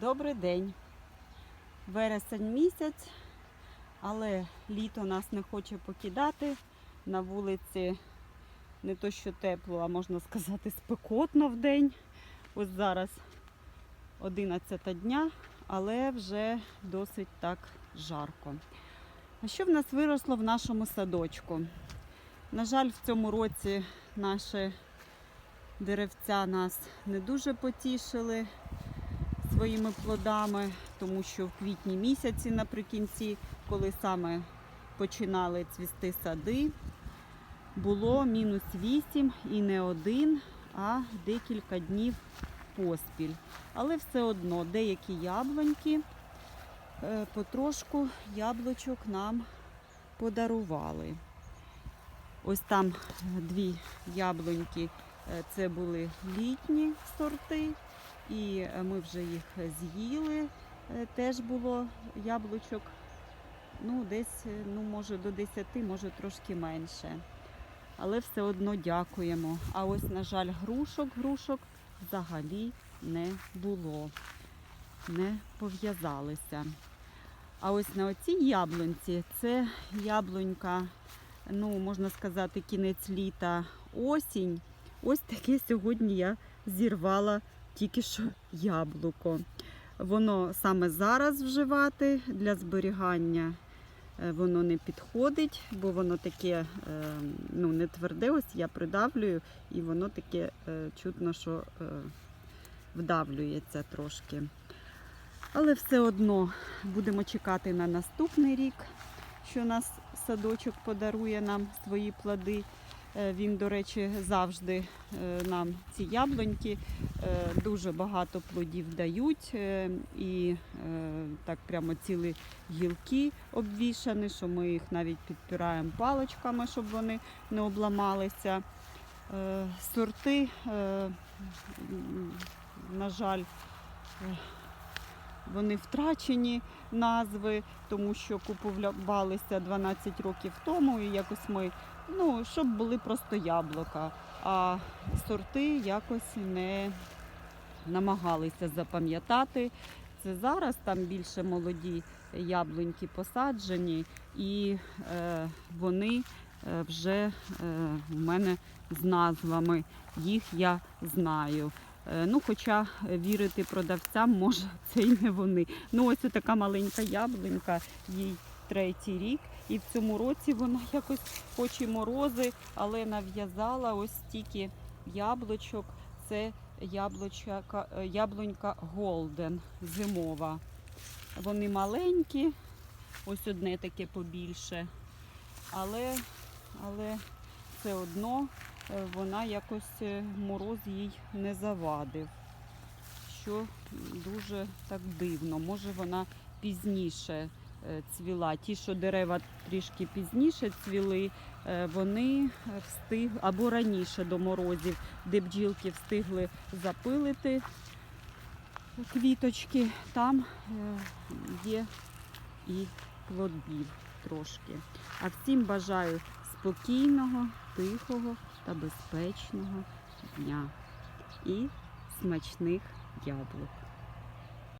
Добрий день. Вересень місяць, але літо нас не хоче покидати. На вулиці не то що тепло, а можна сказати спекотно в день. Ось зараз 11 дня, але вже досить так жарко. А що в нас виросло в нашому садочку? На жаль, в цьому році наші деревця нас не дуже потішили своїми плодами, тому що в квітні місяці наприкінці, коли саме починали цвісти сади, було мінус 8 і не один, а декілька днів поспіль. Але все одно деякі яблуньки е, потрошку яблучок нам подарували. Ось там дві яблуньки, е, це були літні сорти, і е, ми вже їх з'їли. Е, Теж було яблучок, ну, десь, е, ну, може, до 10, може трошки менше. Але все одно дякуємо. А ось, на жаль, грушок, грушок взагалі не було. Не пов'язалися. А ось на оцій яблунці це яблунька, ну, можна сказати, кінець літа, осінь. Ось таке сьогодні я зірвала тільки що яблуко. Воно саме зараз вживати для зберігання е, воно не підходить, бо воно таке е, ну, не тверде. Ось я придавлюю, і воно таке е, чутно, що вдавлюється трошки. Але все одно будемо чекати на наступний рік, що нас садочок подарує нам свої плоди. Е, Він, до речі, завжди е, нам ці яблуньки е, дуже багато плодів дають. І так прямо цілі гілки обвішані, що ми їх навіть підпираємо паличками, щоб вони не обламалися. Сорти, на жаль, вони втрачені назви, тому що купувалися 12 років тому, і якось ми, ну, щоб були просто яблука, а сорти якось не намагалися запам'ятати. Це зараз там більше молоді яблуньки посаджені, і е, вони е, вже е, в мене з назвами. Їх я знаю. Е, Ну, хоча вірити продавцям, може, це і не вони. Ну, ось така маленька яблунька, їй третій рік. І в цьому році вона якось, хоч і морози, але нав'язала ось стільки яблучок. Це яблучка, е, яблунька Голден зимова. Вони маленькі, ось одне таке побільше. Але, але все одно вона якось е, мороз їй не завадив. Що дуже так дивно. Може вона пізніше е, цвіла. Ті, що дерева трішки пізніше цвіли, е, вони встиг або раніше до морозів, де бджілки встигли запилити квіточки, там е, є і плодів трошки. А всім бажаю спокійного, тихого та безпечного дня і смачних яблук.